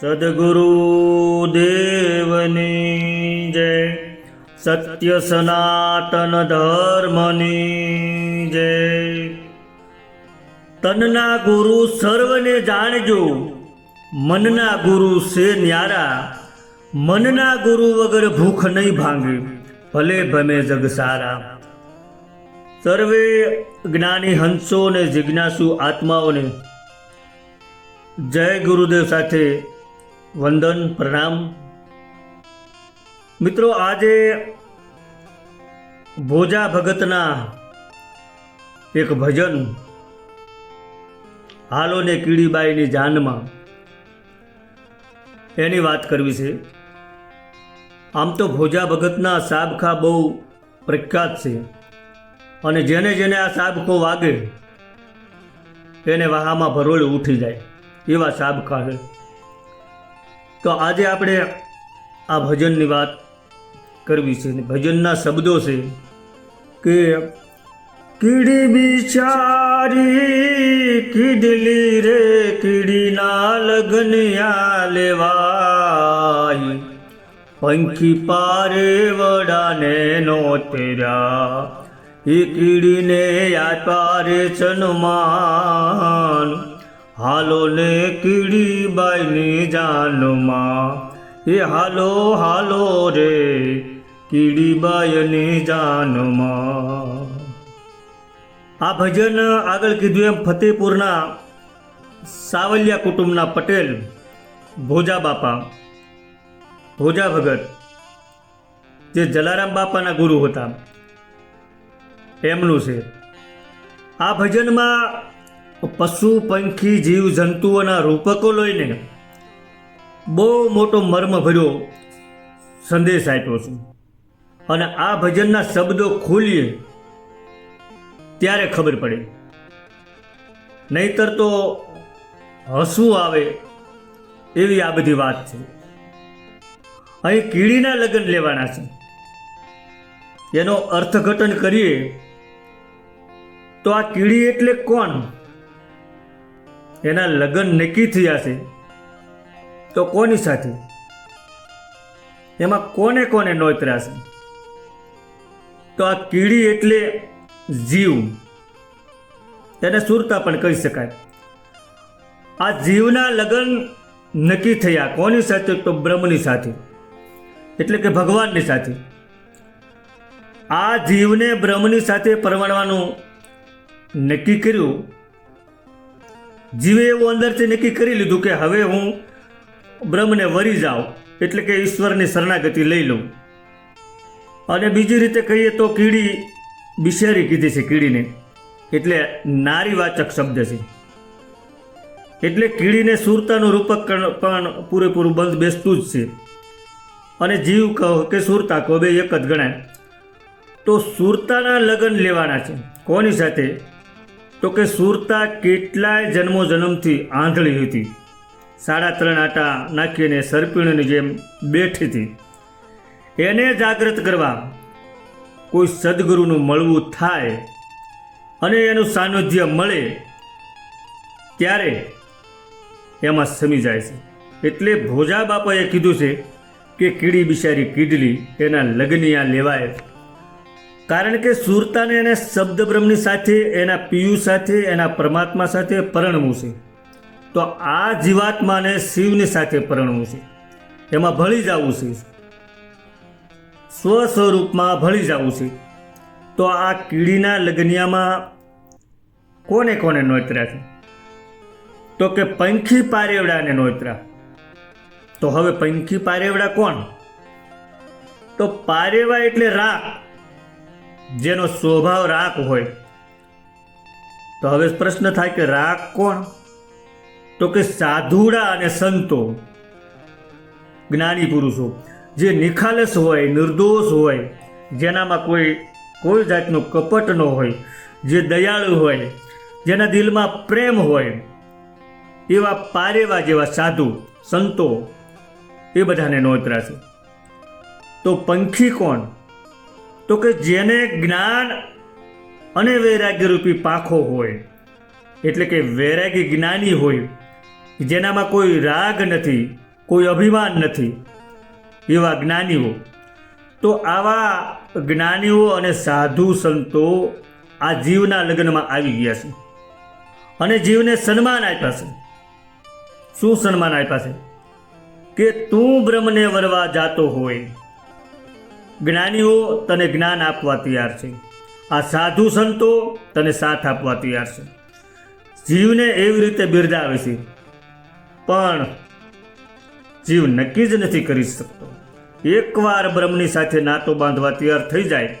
સદગુરુ દેવની જય સત્ય સનાતન ધર્મની જય તનના ગુરુ સર્વને જાણજો મનના ગુરુ છે ન્યારા મનના ગુરુ વગર ભૂખ નહીં ભાંગે ભલે ભમે જગ સારા સર્વે જ્ઞાની હંસો અને જિજ્ઞાસુ આત્માઓને જય ગુરુદેવ સાથે વંદન, પ્રણામ. મિત્રો, આજે ભોજા ભગતના એક ભજન હાલોને કીડીબાઈની જાનમાં એની વાત કરવી છે. આમ તો ભોજા ભગતના સાબખા બહુ પ્રખ્યાત છે અને જેને જેને આ સાબખો વાગે એને વાહામાં ભરોળ ઉઠી જાય એવા સાબખા છે. તો આજે આપણે આ ભજનની વાત કરવી છે ભજનના શબ્દો છે કે કીડી બિચારી, કીડલી રે કીડીના લગનિયા લેવાય? પંખી પારે વડાને નો તેરા એ કીડીને યાદ પારે ચનમાન હાલો ને કીડી બાઈની જાનમાં. એ હાલો હાલો રે કીડી જાનમાં. આ ભજન આગળ કીધું એમ ફતેપુરના સાવલિયા કુટુંબના પટેલ, ભોજા બાપા, ભોજા ભગત, જે જલારામ બાપાના ગુરુ હતા. એમનું છે. આ ભજનમાં પશુ, પંખી, જીવ, જંતુઓના રૂપકો લઈને બહુ મોટો મર્મ ભર્યો સંદેશ આપ્યો છું. અને આ ભજનના શબ્દો ખોલીએ ત્યારે ખબર પડે. નહીતર તો હસવું આવે એવી આ બધી વાત છે. અહીં કીડીના લગ્ન લેવાના છે. એનો અર્થઘટન કરીએ તો આ કીડી એટલે કોણ? એના લગ્ન નક્કી થયા છે. તો કોની સાથે? એમાં કોને કોને નોતર્યા છે તો આ કીડી એટલે જીવ. તેને સુરતા પણ કહી શકાય. આ જીવના લગ્ન નક્કી થયા. કોની સાથે? તો બ્રહ્મની સાથે. એટલે કે ભગવાનની સાથે. આ જીવને બ્રહ્મની સાથે પરણવાનું નક્કી કર્યું. જીવે એવું અંદરથી નક્કી કરી લીધું કે હવે હું બ્રહ્મને વરી જાઉં, એટલે કે ઈશ્વરની શરણાગતિ લઈ લઉં. અને બીજી રીતે કહીએ તો કીડી બિશારી કીધી છે કીડીને. એટલે નારીવાચક શબ્દ છે. એટલે કીડીને સુરતાનું રૂપક પણ પૂરેપૂરું બંધ બેસતું જ છે. અને જીવ કહો કે સુરતા કહો, બે એક જ ગણાય. તો સુરતાના લગ્ન લેવાના છે. કોની સાથે? તો કે સુરતા કેટલાય જન્મો જન્મથી આંધળી હતી. સાડા ત્રણ આટા નાખીને સરપીણની જેમ બેઠી હતી. એને જાગૃત કરવા કોઈ સદગુરુનું મળવું થાય અને એનું સાનિધ્ય મળે ત્યારે એમાં સમી જાય છે. એટલે ભોજા બાપાએ કીધું છે કે કીડી બિચારી કીડલી એના લગ્નિયા લેવાય કારણ કે સુરતાને એને શબ્દ બ્રહ્મની સાથે, એના પિયુ સાથે, એના પરમાત્મા સાથે પરણવું છે. તો આ જીવાત્માને શિવની સાથે પરણવું છે. એમાં ભળી જવું છે. સ્વ સ્વરૂપમાં ભળી જવું છે. તો આ કીડીના લગ્નિયામાં કોને કોને નોતર્યા છે? તો કે પંખી પારેવડાને નોતરા તો હવે પંખી પારેવડા કોણ? તો પારેવા એટલે રાખ જેનો સ્વભાવ રાગ હોય. તો હવે પ્રશ્ન થાય કે રાગ કોણ? તો કે સાધુડા અને સંતો. જ્ઞાની પુરુષો, જે નિખાલસ હોય, નિર્દોષ હોય, જેનામાં કોઈ કોઈ જાતનું કપટ ન હોય, જે દયાળુ હોય, જેના દિલમાં પ્રેમ હોય, એવા પારેવા જેવા સાધુ, સંતો, એ બધાને નોતરા છે તો પંખી કોણ? તો કે જેને જ્ઞાન અને વૈરાગ્યરૂપી પાખો હોય, એટલે કે વૈરાગ્ય જ્ઞાની હોય, જેનામાં કોઈ રાગ નથી, કોઈ અભિમાન નથી, એવા જ્ઞાનીઓ, તો આવા જ્ઞાનીઓ અને સાધુ સંતો આ જીવના લગ્નમાં આવી ગયા છે. અને જીવને સન્માન આપ્યા છે. શું સન્માન આપ્યા છે? કે તું બ્રહ્મને વરવા જાતો હોય જ્ઞાનીઓ તને જ્ઞાન આપવા તૈયાર છે. આ સાધુ સંતો તને સાથ આપવા તૈયાર છે. જીવને એવી રીતે બિરદાવે છે. પણ જીવ નક્કી જ નથી કરી શકતો. એકવાર બ્રહ્મની સાથે નાતો બાંધવા તૈયાર થઈ જાય,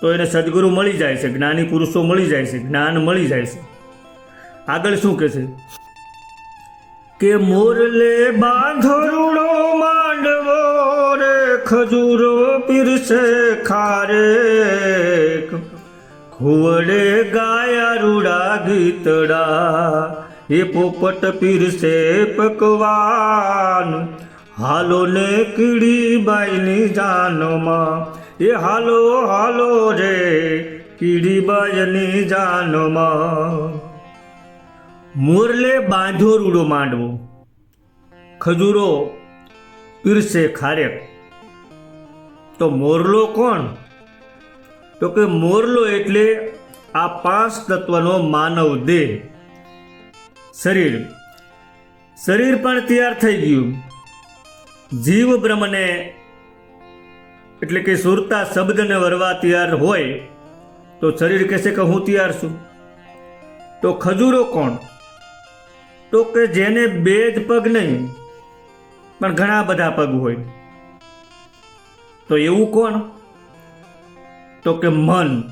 તો એને સદગુરુ મળી જાય છે, જ્ઞાની પુરુષો મળી જાય છે, જ્ઞાન મળી જાય છે. આગળ શું કહે છે? કે મોરલે બાંધરુડો માંડવો રે ખજૂરો પીરસે ખારે ખુવડે ગાયા રૂડા ગીતડા, એ પોપટ પીરસે પકવાન. હાલો ને કીડી બાઈની જાનમાં, એ હાલો હાલો રે, કીડી બાઈની જાનમાં. મોરલે બાંધો રૂડો માંડવો. ખજૂરો પીરસે ખારેક. તો મોરલો કોણ? તો કે મોરલો એટલે આ પાંચ તત્વનો માનવ દેહ. શરીર. શરીર પણ તૈયાર થઈ ગયું. જીવ બ્રહ્મને એટલે કે સુરતા શબ્દને વરવા તૈયાર હોય, તો શરીર કહેશે કે હું તૈયાર છું. તો ખજૂરો કોણ? તો કે જેને બે જ પગ નહીં, પણ ઘણા બધા પગ હોય. તો એવું કોણ? તો કે મન.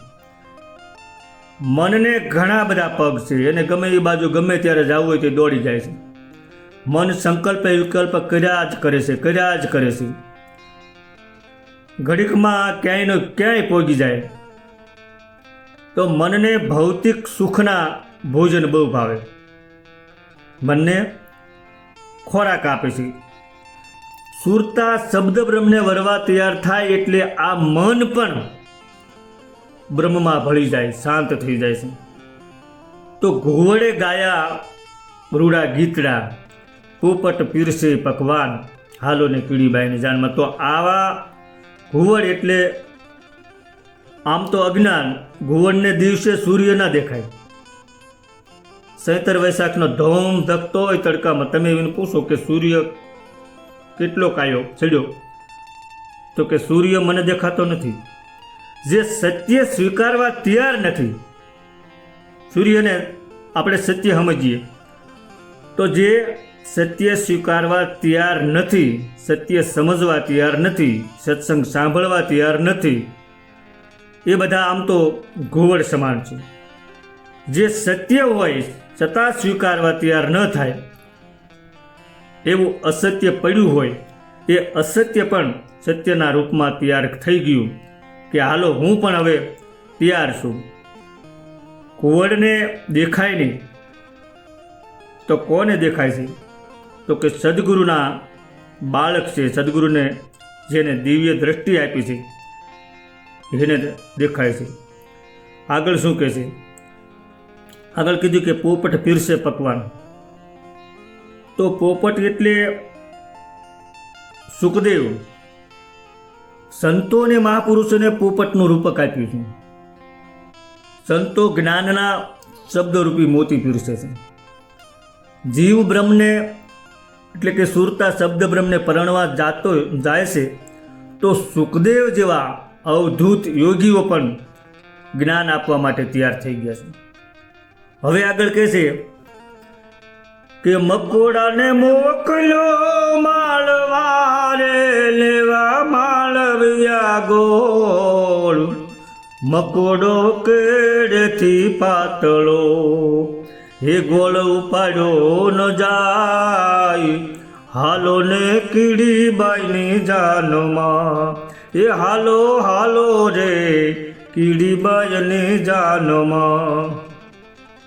મનને ઘણા બધા પગ છે એને ગમે એ બાજુ ગમે ત્યારે જવું હોય તે દોડી જાય છે. મન સંકલ્પ વિકલ્પ કર્યા જ કરે છે, કર્યા જ કરે છે. ઘડીકમાં ક્યાંયનો ક્યાંય પહોંચી જાય. તો મનને ભૌતિક સુખના ભોજન બહુ ભાવે. મનને ખોરાક આપે છે. સુરતા શબ્દ બ્રહ્મને વરવા તૈયાર થાય એટલે આ મન પણ બ્રહ્મમાં ભળી જાય, શાંત થઈ જાય છે. તો ઘોવડે ગાયા, રૂડા ગીતડા, પોપટ પીરસે પકવાન હાલો ને કીડીબાઈની જાનમાં. તો આવા ઘુવડ એટલે આમ તો અજ્ઞાન, ઘુવડને દિવસે સૂર્ય ના દેખાય. સૈતર વૈશાખનો ધોમ ધકતો હોય તડકામાં. તમે એને પૂછો કે સૂર્ય કેટલો કાયો ચડ્યો? તો કે સૂર્ય મને દેખાતો નથી. જે સત્ય સ્વીકારવા તૈયાર નથી. સૂર્યને આપણે સત્ય સમજીએ. તો જે સત્ય સ્વીકારવા તૈયાર નથી, સત્ય સમજવા તૈયાર નથી, સત્સંગ સાંભળવા તૈયાર નથી, એ બધા આમ તો ઘુવડ સમાન છે. જે સત્ય હોય છતાં સ્વીકારવા તૈયાર ન થાય એવું અસત્ય પડ્યું હોય, એ અસત્ય પણ સત્યના રૂપમાં તૈયાર થઈ ગયું કે હાલો હું પણ હવે તૈયાર છું. કુંવરને દેખાય નહીં. તો કોને દેખાય છે? તો કે સદગુરુના બાળક છે, સદગુરુને જેને દિવ્ય દ્રષ્ટિ આપી છે, એને દેખાય છે. આગળ શું કહે છે? આગળ કીધું કે પોપટ પીરશે પકવાન. તો પોપટ એટલે સુખદેવ. સંતોને મહાપુરુષોને પોપટનું રૂપક આપ્યું છે. સંતો જ્ઞાનના શબ્દરૂપી મોતી પીરસે છે. જીવ બ્રહ્મને એટલે કે સુરતા શબ્દ બ્રહ્મને પરણવા જાતો જાય છે, તો સુખદેવ જેવા અવધૂત યોગીઓ પણ જ્ઞાન આપવા માટે તૈયાર થઈ ગયા છે. હવે આગળ કહે છે કે મકોડાને મોકલો માળવારે લેવા માળવ્યા ગોળ. મકોડો કેડેથી પાતળો, હે ગોળ ઉપાડ્યો ન જાય. હાલો ને કીડી બાઈની જાનમાં, એ હાલો હાલો રે કીડી બાઈની જાનમાં.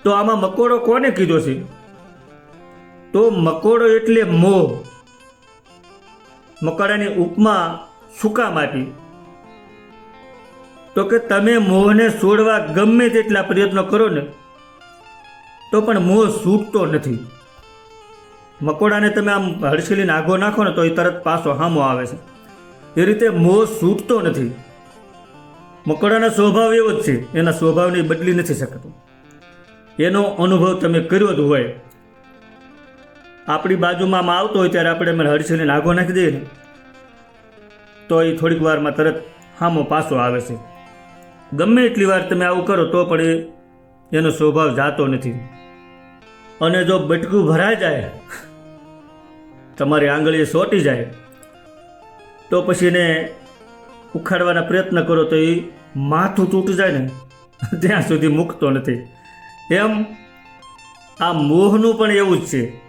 તો આમાં મકોડો કોને કીધો છે? તો મકોડો એટલે મોહ મકોડાની ઉપમા શું કામ આપી. તો કે તમે મોહને છોડવા ગમે તેટલા પ્રયત્નો કરો ને, તો પણ મોહ છૂટતો નથી. મકોડાને તમે આમ હડસેલી આગો નાખો ને, તો એ તરત પાછો હામો આવે છે. એ રીતે મોહ છૂટતો નથી. મકોડાનો સ્વભાવ એવો જ છે. એના સ્વભાવને બદલી નથી શકતો. એનો અનુભવ તમે કર્યો જ હોય. આપણી બાજુમાં આવતો હોય ત્યારે આપણે એમાં હડસેલીને નાગો નાખી દઈએ ને તો એ થોડીક વારમાં તરત હામો પાછો આવે છે. ગમે એટલી વાર તમે આવું કરો તો પણ એ, એનો સ્વભાવ જાતો નથી. અને જો બટકું ભરાઈ જાય, તમારી આંગળીએ સોટી જાય, તો પછી એને ઉખાડવાના પ્રયત્ન કરો તો એ માથું તૂટી જાય ને, ત્યાં સુધી મૂકતો નથી. એમ, આ મોહનું પણ એવું જ છે.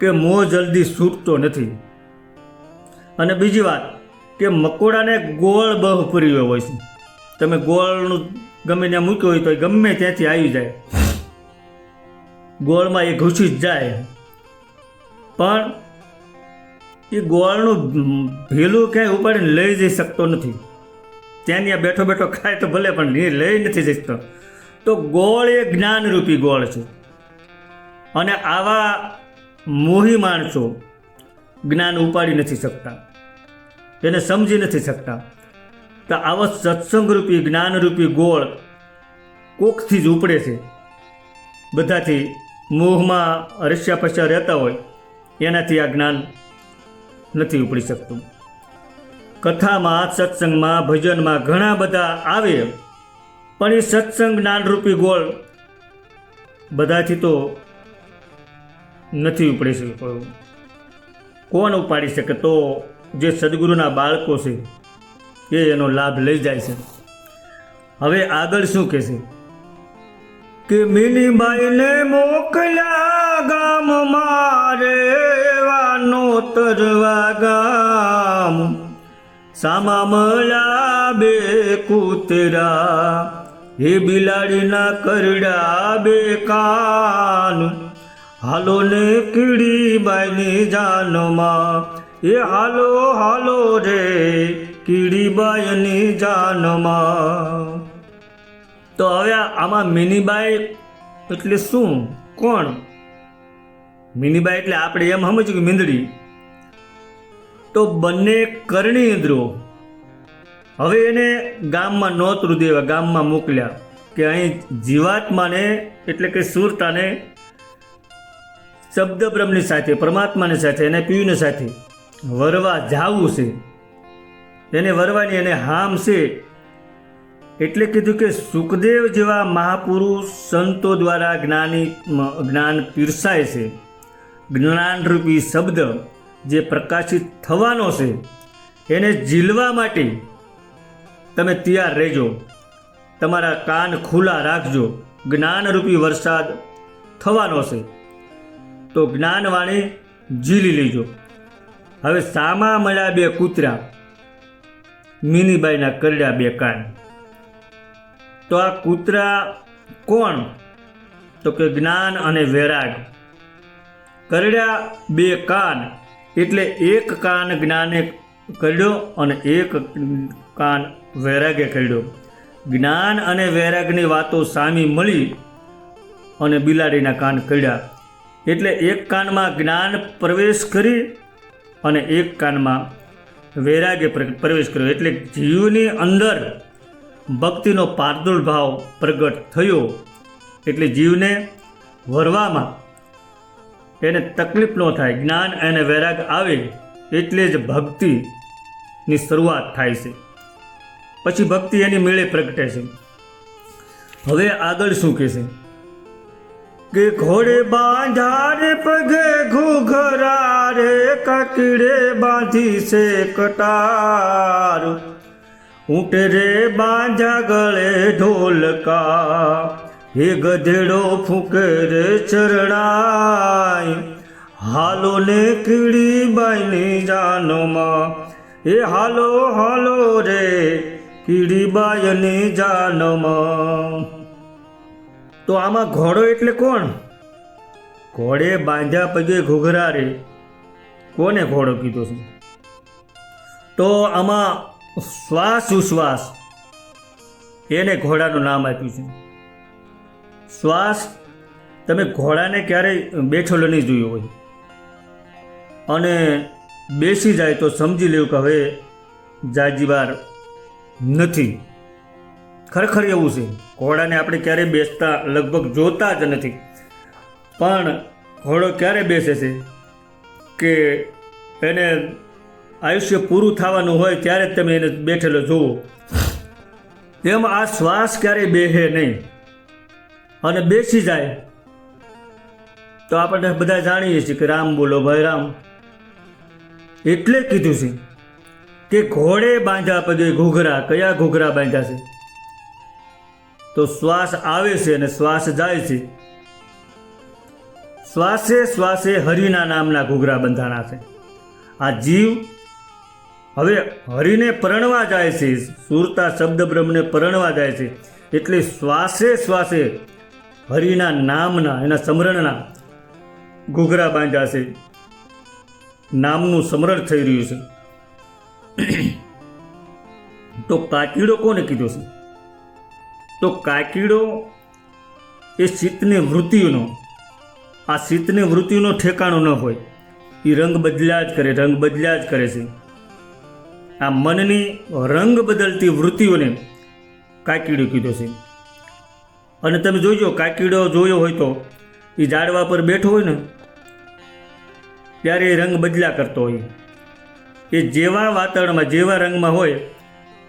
કે મોં જલ્દી છૂટતો નથી. અને બીજી વાત, કે મકોડાને ગોળ બહુ પૂર્યો હોય છે. તમે ગોળનું ગમે ત્યાં મૂક્યો હોય તો ગમે ત્યાંથી આવી જાય. ગોળમાં એ ઘૂસી જ જાય. પણ એ ગોળનું ભેલું ક્યાંય ઉપાડીને લઈ જઈ શકતો નથી. ત્યાં ત્યાં બેઠો બેઠો ખાય તો ભલે, પણ લઈ નથી જઈ શકતો. તો ગોળ એ જ્ઞાનરૂપી ગોળ છે. અને આવા મોહી માણસો જ્ઞાન ઉપાડી નથી શકતા. એને સમજી નથી શકતા. તો આવો સત્સંગરૂપી, જ્ઞાનરૂપી ગોળ કોકથી જ ઉપડે છે. બધાથી મોહમાં રસ્યા પસ્યા રહેતા હોય, એનાથી આ જ્ઞાન નથી ઉપડી શકતું. કથામાં, સત્સંગમાં, ભજનમાં ઘણા બધા આવે, પણ એ સત્સંગ જ્ઞાનરૂપી ગોળ બધાથી તો નથી ઉપડી શકતો. કોણ ઉપાડી શકે? તો જે સદગુરુના બાળકો છે, એ એનો લાભ લઈ જાય છે. હવે આગળ શું કહેશે કે મિનીબાઈને મોકલ્યા ગામ મારે વાનો તરવા ગામ. સામા મળ્યા બે કૂતરા, હે બિલાડીના કરડા બે કાન. હાલો ને કીડી બાઈની જાનમાં. એ હાલો હાલો રે, કીડી બાઈની જાનમાં. તો હવે આમાં મિનીબાઈ એટલે શું? કોણ? મિનીબાઈ એટલે આપણે એમ સમજ્યું કે મીંદડી. તો બંને કરણી ઇન્દ્રો. હવે એને ગામમાં નોતરું દેવા, ગામમાં મોકલ્યા કે અહીં જીવાત્માને એટલે કે સુરતાને શબ્દ બ્રહ્મની સાથે, પરમાત્માની સાથે અને પીયુની સાથે વરવા જાવું છે. એને વરવાની એને હામ છે એટલે કીધું કે સુખદેવ જેવા મહાપુરુષ સંતો દ્વારા જ્ઞાની જ્ઞાન પીરસાય છે. જ્ઞાનરૂપી શબ્દ જે પ્રકાશિત થવાનો છે, એને ઝીલવા માટે તમે તૈયાર રહેજો. તમારા કાન ખુલ્લા રાખજો. જ્ઞાનરૂપી વરસાદ થવાનો છે. તો જ્ઞાનવાણી ઝીલી લેજો હવે સામા મળ્યા બે કૂતરા, મિનીબાઈના કરડ્યા બે કાન. તો આ કૂતરા કોણ? તો કે જ્ઞાન અને વૈરાગ. કરડ્યા બે કાન, એટલે એક કાન જ્ઞાને કરડ્યો અને એક કાન વૈરાગે કરડ્યો. જ્ઞાન અને વૈરાગની વાતો સામી મળી અને બિલાડીના કાન કરડ્યા. એટલે એક કાનમાં જ્ઞાન પ્રવેશ કરી અને એક કાનમાં વૈરાગ્ય પ્ર- પ્રવેશ કર્યો. એટલે જીવની અંદર ભક્તિનો પારદુર્ભાવ પ્રગટ થયો. એટલે જીવને વરવામાં એને તકલીફ ન થાય, જ્ઞાન અને વૈરાગ આવે એટલે જ ભક્તિની શરૂઆત થાય છે. પછી ભક્તિ એની મેળે પ્રગટે છે. હવે આગળ શું કહેશે કે ઘોડે બાંધા રે પગે ઘૂઘરા રે કાકીડે બાંધી છે કટાર. ઊંટ રે બાંધા ગળે ઢોલકા, હે ગધેડો ફૂકે રે ચરણાય હાલો ને કીડી બાઈની જાનમાં, એ હાલો હાલો રે કીડી બાઈની જાનમાં. તો આમાં ઘોડો એટલે કોણ? ઘોડે બાંધ્યા પગે ઘૂઘરા રે. કોને ઘોડો કીધો છે? તો આમાં શ્વાસ ઉશ્વાસ એને ઘોડાનું નામ આપ્યું છે. શ્વાસ તમે ઘોડાને ક્યારેય બેઠેલો નહીં જોયો હોય. અને બેસી જાય તો સમજી લેવું કે હવે જાજીવાર નથી. ખરેખર એવું છે. ઘોડાને આપણે ક્યારેય બેસતા લગભગ જોતા જ નથી. પણ ઘોડો ક્યારે બેસે છે? કે એને આયુષ્ય પૂરું થવાનું હોય ત્યારે જ તમે એને બેઠેલો જુઓ એમ આ શ્વાસ ક્યારેય બેહે નહીં. અને બેસી જાય. તો આપણે બધા જાણીએ છીએ કે રામ બોલો ભાઈ રામ. એટલે કીધું છે કે ઘોડે બાંધ્યા પગે ઘૂઘરા, કયા ઘૂઘરા બાંધ્યા છે? તો શ્વાસ આવે છે અને શ્વાસ જાય છે. શ્વાસે શ્વાસે હરિના નામના ઘૂઘરા બંધાણા છે. આ જીવ હવે હરિને પરણવા જાય છે. સુરતા શબ્દ બ્રહ્મને પરણવા જાય છે. એટલે શ્વાસે શ્વાસે હરિના નામના, એના સમરણના ઘૂઘરા બાંધ્યા છે. નામનું સમરણ થઈ રહ્યું છે. તો કાકીડો કોને કીધું છે? તો કાકીડો એ શીતની વૃત્તિનો, આ શીતની વૃત્તિનો ઠેકાણો ન હોય. એ રંગ બદલ્યા જ કરે, રંગ બદલ્યા જ કરે છે. આ મનની રંગ બદલતી વૃત્તિઓને કાકીડો કીધો છે. અને તમે જોજો, કાકીડો જોયો હોય તો એ ઝાડવા પર બેઠો હોય ને, ત્યારે એ રંગ બદલ્યા કરતો હોય. એ જેવા વાતાવરણમાં, જેવા રંગમાં હોય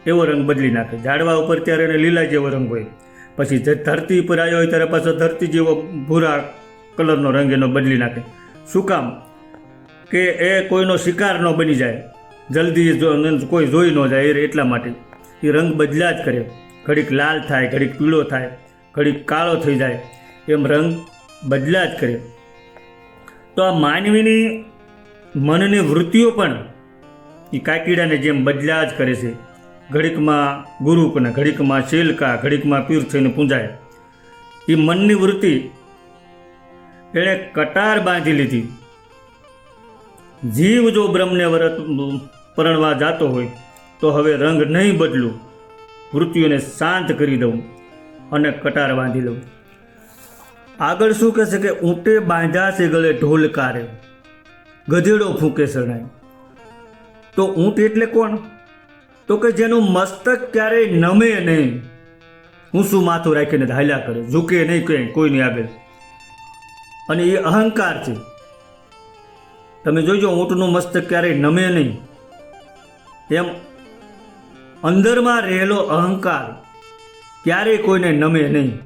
એવો રંગ બદલી નાખે. ઝાડવા ઉપર ત્યારે એને લીલા જેવો રંગ હોય. પછી જે ધરતી ઉપર આવ્યો હોય ત્યારે પાછો ધરતી જેવો ભૂરા કલરનો રંગ એનો બદલી નાખે. શું કામ? કે એ કોઈનો શિકાર ન બની જાય. જલ્દી કોઈ જોઈ ન જાય એ એટલા માટે. એ રંગ બદલ્યા જ કરે. ઘડીક લાલ થાય, ઘડીક પીળો થાય, ઘડીક કાળો થઈ જાય. એમ રંગ બદલ્યા જ કરે. તો આ માનવીની મનની વૃત્તિઓ પણ એ કાકીડાને જેમ બદલ્યા જ કરે છે. ઘડીકમાં ગુરુકને, ઘડીકમાં ચેલકા ઘડીકમાં પીર થઈને પૂંજાય. એ મનની વૃત્તિ એણે કટાર બાંધી લીધી. જીવ જો બ્રહ્મને વ્રત પરણવા જાતો હોય, તો હવે રંગ નહીં બદલું. વૃત્તિઓને શાંત કરી દઉં અને કટાર બાંધી લઉં. આગળ શું કહેશે કે ઊંટે બાંધ્યા છે ગળે ઢોલકારે ગધેડો ફૂંકે શરણાય તો ઊંટ એટલે કોણ? તો કે જેનું મસ્તક ક્યારેય નમે નહીં. હું શું માથું રાખીને હાલ્યા કરે? ઝૂકે નહીં કંઈ કોઈની આગળ. અને એ અહંકાર છે. તમે જોજો, ઊંટનું મસ્તક ક્યારેય નમે નહીં. એમ અંદરમાં રહેલો અહંકાર ક્યારેય કોઈને નમે નહીં.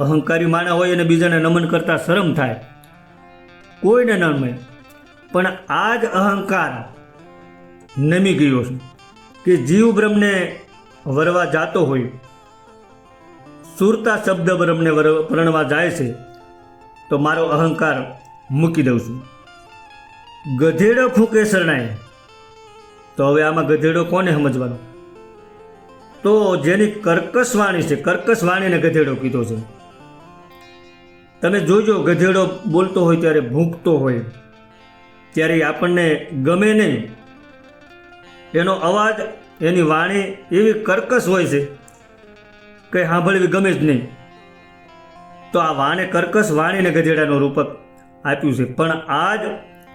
અહંકારી માણા હોય અને બીજાને નમન કરતાં શરમ થાય. કોઈને નમે. પણ આ જ અહંકાર નમી ગયો છે કે જીવ બ્રહ્મને વરવા જાતો હોય. સુરતા શબ્દ બ્રહ્મને પરણવા જાય છે, તો મારો અહંકાર મૂકી દઉં છું. ગધેડો ફૂંકે શરણાય તો હવે આમાં ગધેડો કોને સમજવાનો? તો જેની કર્કશ વાણી છે, કર્કશ વાણીને ગધેડો કીધો છે. તમે જોજો, ગધેડો બોલતો હોય ત્યારે ભૂંકતો હોય. ત્યારે આપણને ગમે નહીં એનો અવાજ, એની વાણી એવી કર્કશ હોય છે કંઈ સાંભળવી ગમે જ નહીં. તો આ વાણે કર્કશ વાણીને ગધેડાનો રૂપક આપ્યું છે. પણ આજ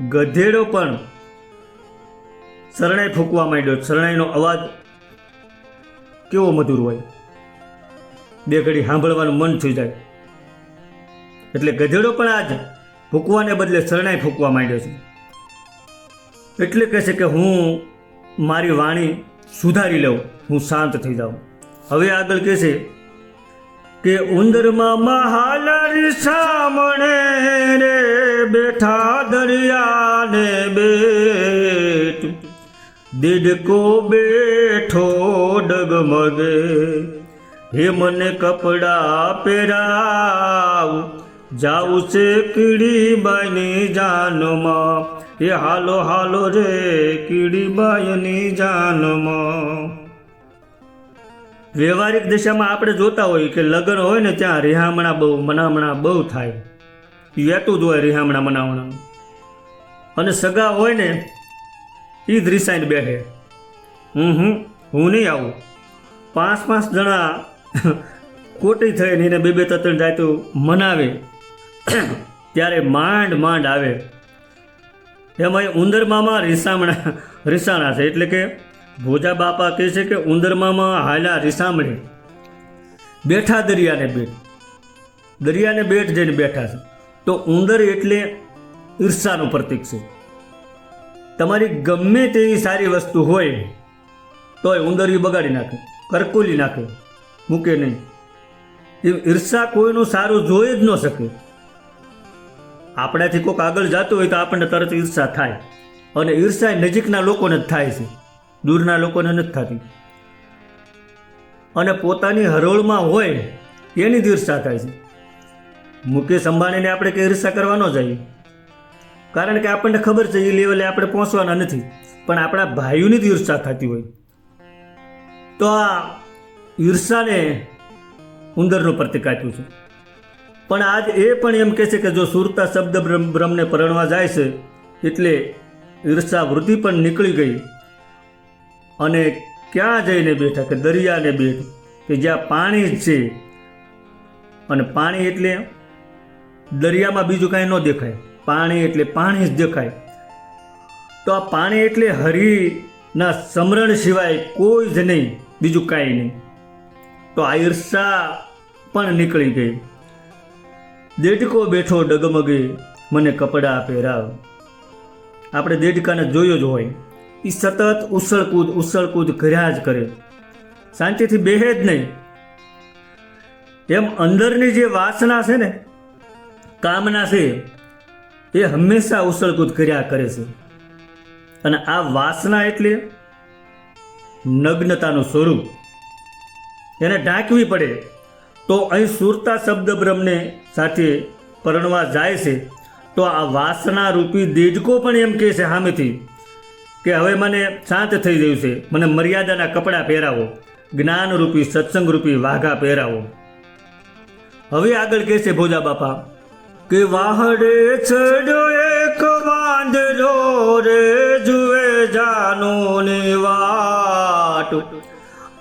ગધેડો પણ શરણાઈ ફૂંકવા માંડ્યો. શરણાઈનો અવાજ કેવો મધુર હોય. બે ઘડી સાંભળવાનું મન થઈ જાય. એટલે ગધેડો પણ આજ ફૂંકવાને બદલે શરણાઈ ફૂંકવા માંડ્યો છે. એટલે કહે છે કે હું મારી વાણી સુધારી લઉં, હું શાંત થઈ જાઉં. હવે આગળ કહે છે કે ઉંદરમાં મહાલરી સામણે રે બેઠા દરિયાને બેટ. દીડકો બેઠો ડગમગે, હે મને કપડા પહેરાવ. જાઉં છે કીડીબાઈની જાનમાં એ હાલો હાલો રે કીડીબાઈની જાનમાં. વ્યવહારિક દિશામાં આપણે જોતા હોઈએ કે લગ્ન હોય ને ત્યાં રિહામણા બહુ, મનામણા બહુ થાય. વેતું જ હોય રિહામણા, મનામણા. અને સગા હોય ને એ જ રિસાઈને બેઠે હું હું હું નહીં આવું. પાંચ પાંચ જણા ખોટી થઈને એને બે બે ત્રણ જાતું મનાવે. ત્યારે માંડ માંડ આવે. એમાં ઉંદર મામા રીસામણા, રીસાણા છે. એટલે કે ભોજા બાપા કહે છે કે ઉંદર મામા હાલા રીસામણે. બેઠા દરિયાને બેઠ દરિયાને બેઠ જઈને બેઠા છે. તો ઉંદર એટલે ઈર્ષાનું પ્રતીક છે. તમારી ગમે તેવી સારી વસ્તુ હોય, તોય ઉંદર એ બગાડી નાખે, કરકુલી નાખે, મૂકે નહીં. એ ઈર્ષા કોઈનું સારું જોઈ જ ન શકે. આપણાથી કોઈક આગળ જતું હોય તો આપણને તરત ઈર્ષા થાય. અને ઈર્ષા નજીકના લોકોને જ થાય છે. દૂરના લોકોને નથી થતી. અને પોતાની હરોળમાં હોય એની જ ઈર્ષા થાય છે. મુકેશ અંબાણીને આપણે કંઈ ઈર્ષા કરવાનો જઈએ કારણ કે આપણને ખબર છે, એ લેવલે આપણે પહોંચવાના નથી. પણ આપણા ભાઈઓની જ ઈર્ષા થતી હોય. તો આ ઈર્ષાને ઉંદરનું પ્રતિક આપ્યું છે. પણ આજ એ પણ એમ કહે છે કે જો સુરતા શબ્દ બ્રહ્મ બ્રહ્મને પરણવા જાય છે, એટલે ઈર્ષા વૃત્તિ પણ નીકળી ગઈ. અને ક્યાં જઈને બેઠા કે દરિયાને બેઠ, કે જ્યાં પાણી જ છે. અને પાણી એટલે દરિયામાં બીજું કાંઈ ન દેખાય. પાણી એટલે પાણી જ દેખાય. તો આ પાણી એટલે હરિના સમરણ સિવાય કોઈ જ નહીં, બીજું કાંઈ નહીં. તો આ ઈર્ષા પણ નીકળી ગઈ. દેડકો બેઠો ડગમગે, મને કપડાં પહેરાવ. આપણે દેડકાને જોયો જ હોય. એ સતત ઉછળકૂદ ઉછળકૂદ કર્યા જ કરે. શાંતિથી બેહે જ નહીં. એમ અંદરની જે વાસના છે ને, કામના છે, એ હંમેશા ઉછળકૂદ કર્યા કરે છે. અને આ વાસના એટલે નગ્નતાનું સ્વરૂપ. એને ઢાંકવી પડે. તો અહીં સુરતા શબ્દ બ્રહ્મને સાથે પરણવા જાય છે. તો આ વાસના રૂપી દેજકો પણ એમ કહે છે સામેથી કે હવે મને શાંત થઈ ગયું છે. મને મર્યાદાના કપડાં પહેરાવો. જ્ઞાનરૂપી, સત્સંગરૂપી વાઘા પહેરાવો. હવે આગળ કહે છે ભોજા બાપા કે વાહડે ચડ્યો એક વાંદરો રે જુએ જાનો ને વાટ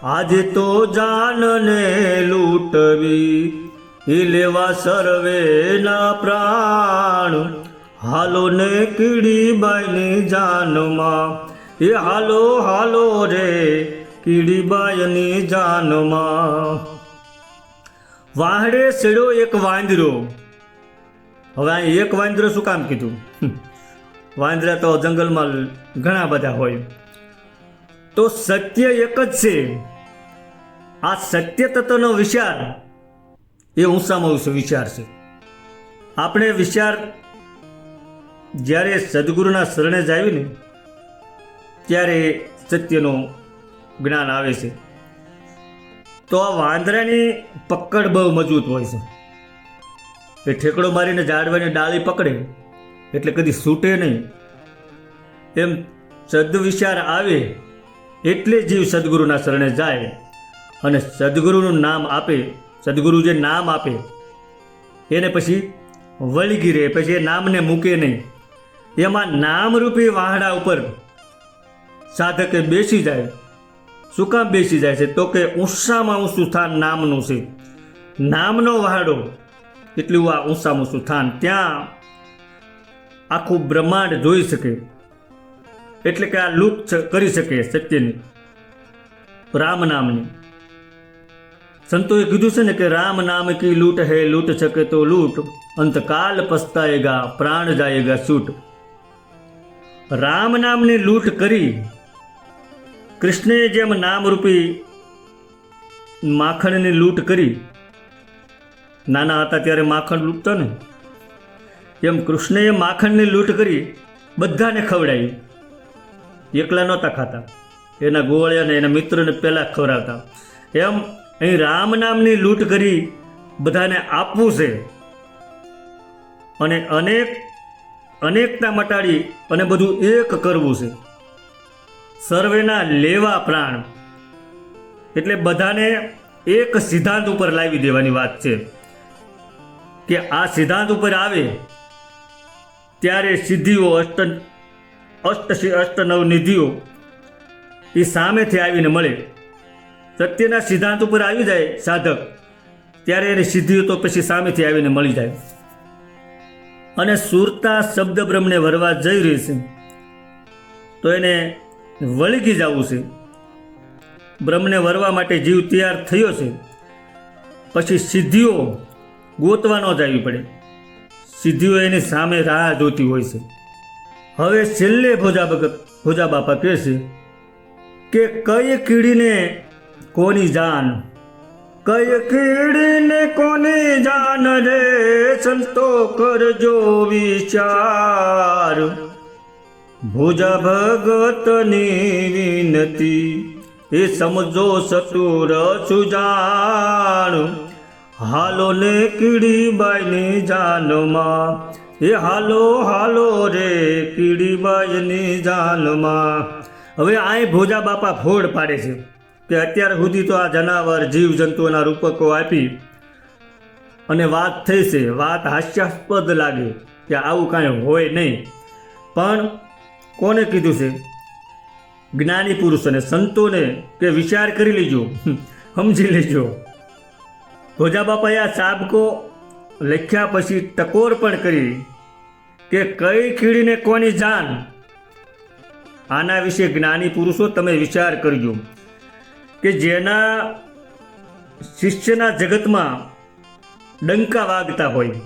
આજે તો જાનને લૂંટવી એ લેવા સર્વે ના પ્રાણ. હાલો ને કીડીબાઈની જાનમાં, એ હાલો હાલો રે કીડી બાઈની જાનમાં. વાહડે સેડો એક વાંદરો. હવે આ એક વાંદરો શું કામ કીધું? વાંદરા તો જંગલમાં ઘણા બધા હોય. તો સત્ય એક જ છે. આ સત્ય તત્વનો વિચાર એ ઊંચામાં ઊંચો વિચાર છે. આપણે વિચાર જ્યારે સદગુરુના શરણે જ આવી ને, ત્યારે સત્યનું જ્ઞાન આવે છે. તો આ વાંદરાની પકડ બહુ મજબૂત હોય છે. એ ઠેકડો મારીને ઝાડવાની ડાળી પકડે, એટલે કદી છૂટે નહીં. એમ સદવિચાર આવે, એટલે જીવ સદગુરુના શરણે જાય. અને સદગુરુનું નામ આપે, સદગુરુ જે નામ આપે, એને પછી વળગી રહે, પછી એ નામને મૂકે નહીં. એમાં નામરૂપી વાહડા ઉપર સાધકે બેસી જાય. શું કામ બેસી જાય છે? તો કે ઊંચામાં ઊંચું સ્થાન નામનું છે. નામનો વાહડો, એટલું આ ઊંચામાં ઊંચું સ્થાન. ત્યાં આખું બ્રહ્માંડ જોઈ શકે. એટલે કે આ લુપ્ત કરી શકે સત્યની. રામ નામની. સંતોએ કીધું છે ને કે રામ નામ કી લૂંટ હે, લૂંટ શકે તો લૂંટ. અંતકાલ પસ્તાયેગા, પ્રાણ જાયેગા છૂટ રામ નામની લૂંટ કરી. કૃષ્ણે જેમ નામરૂપી માખણની લૂંટ કરી. નાના હતા ત્યારે માખણ લૂંટતા ને. એમ કૃષ્ણએ માખણની લૂંટ કરી, બધાને ખવડાવી. એકલા નહોતા ખાતા. એના ગોળિયાને, એના મિત્રોને પહેલાં ખવડાવતા. એમ અહીં રામ નામની લૂંટ કરી બધાને આપવું છે. અને અનેક, અનેકતા મટાડી અને બધું એક કરવું છે. સર્વેના લેવા પ્રાણ. એટલે બધાને એક સિદ્ધાંત ઉપર લાવી દેવાની વાત છે કે આ સિદ્ધાંત ઉપર આવે ત્યારે સિદ્ધિઓ, અષ્ટ અષ્ટ અષ્ટ નવ નિધિઓ એ સામેથી આવીને મળે. સત્યના સિદ્ધાંત ઉપર આવી જાય સાધક, ત્યારે એની સિદ્ધિઓ તો પછી સામેથી આવીને મળી જાય. અને સુરતા શબ્દ બ્રહ્મને વરવા જઈ રહી છે, તો એને વળગી જવું છે. બ્રહ્મને વરવા માટે જીવ તૈયાર થયો છે, પછી સિદ્ધિઓ ગોતવા ન જવી પડે. સિદ્ધિઓ એની સામે રાહ જોતી હોય છે. હવે છેલ્લે ભોજા ભગત ભોજા બાપા કહે છે કે કઈ કીડીને કોની જાન? કઈ કીડીને કોની જાન રે? સંતો કરજો વિચાર. ભુજા ભગતની વિનતી, એ સમજો સતુર સુજાણ. હાલો ને કીડીબાઈની જાનમાં, એ હાલો હાલો રે કીડીબાઈની જાનમાં. હવે આ ભોજા બાપા ફોડ પાડે છે. કે અત્યાર સુધી તો આ જનાવર જીવ જંતુઓના રૂપકો આપી અને વાત થઈ છે, વાત હાસ્યાસ્પદ લાગે કે આવું કાંઈ હોય નહીં. પણ કોને કીધું છે? જ્ઞાની પુરુષોને સંતોને કે વિચાર કરી લેજો સમજી લેજો. ભોજા બાપાએ આ સાબકો લખ્યા પછી ટકોર પણ કરી કે કઈ કીડીને કોની જાન? આના વિશે જ્ઞાની પુરુષો તમે વિચાર કરજો. કે જેના શિષ્યના જગતમાં ડંકા વાગતા હોય,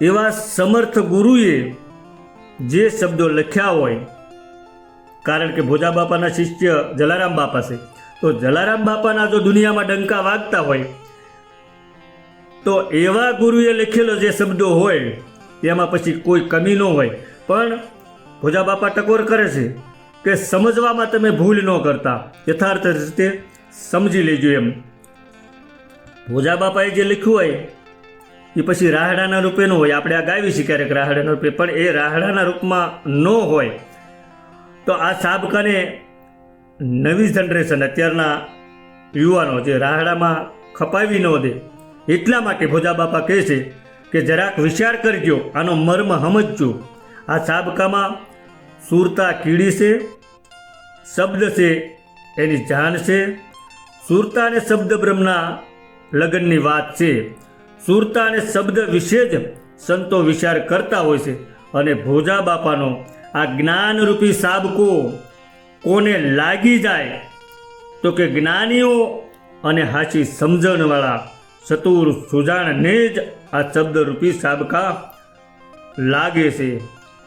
એવા સમર્થ ગુરુએ જે શબ્દો લખ્યા હોય, કારણ કે ભોજા બાપાના શિષ્ય જલારામ બાપા છે, તો જલારામ બાપાના જો દુનિયામાં ડંકા વાગતા હોય, તો એવા ગુરુએ લખેલો જે શબ્દો હોય, એમાં પછી કોઈ કમી ન હોય. પણ ભોજા બાપા ટકોર કરે છે કે સમજવામાં તમે ભૂલ ન કરતા. યથાર્થ રીતે સમજી લેજો એમ. ભોજા બાપાએ જે લખ્યું હોય, એ પછી રાહડાના રૂપે ન હોય. આપણે આ ગાવી છીએ ક્યારેક રાહડાના રૂપે, પણ એ રાહડાના રૂપમાં ન હોય. તો આ સાબકાને નવી જનરેશન, અત્યારના યુવાનો જે રાહડામાં ખપાવી ન દે, એટલા માટે ભોજા બાપા કહે છે કે જરાક વિચાર કરજો, આનો મર્મ સમજજો. આ સાબકામાં સુરતા કીડી છે શબ્દ છે, એની જાન છે. સુરતા અને શબ્દ બ્રહ્મના લગ્નની વાત છે. સુરતા અને શબ્દ વિશે જ સંતો વિચાર કરતા હોય છે અને ભોજા બાપાનો આ જ્ઞાનરૂપી સાબકો કોને લાગી જાય તો કે જ્ઞાનીઓ અને હાચી સમજણવાળા ચતુર સુજાણને જ આ શબ્દરૂપી સાબકા લાગે છે.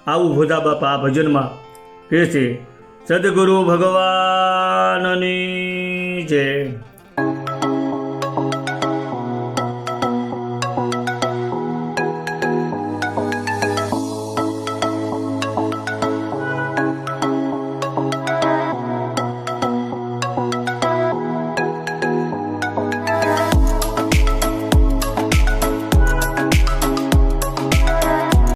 આવું ભોજા બાપા આ ભજનમાં કહે છે સદગુરુ ભગવાનની જય.